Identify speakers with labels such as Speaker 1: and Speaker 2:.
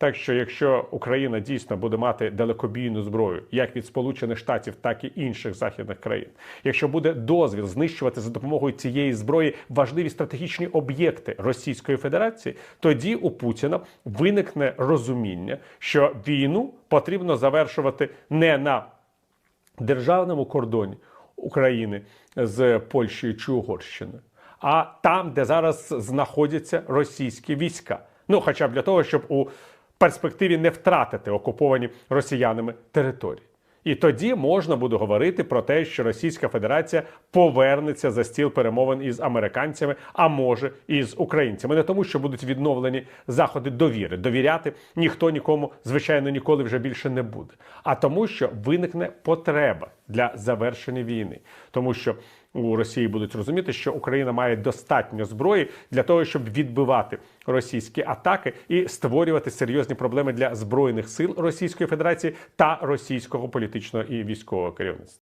Speaker 1: Так що, якщо Україна дійсно буде мати далекобійну зброю, як від Сполучених Штатів, так і інших західних країн, якщо буде дозвіл знищувати за допомогою цієї зброї важливі стратегічні об'єкти Російської Федерації, тоді у Путіна виникне розуміння, що війну потрібно завершувати не на державному кордоні України з Польщею чи Угорщиною, а там, де зараз знаходяться російські війська. Ну, хоча б для того, щоб у перспективі не втратити окуповані росіянами території. І тоді можна буде говорити про те, що Російська Федерація повернеться за стіл перемовин із американцями, а може і з українцями. Не тому, що будуть відновлені заходи довіри. Довіряти ніхто нікому, звичайно, ніколи вже більше не буде. А тому, що виникне потреба для завершення війни, тому що у Росії будуть розуміти, що Україна має достатньо зброї для того, щоб відбивати російські атаки і створювати серйозні проблеми для збройних сил Російської Федерації та російського політичного і військового керівництва.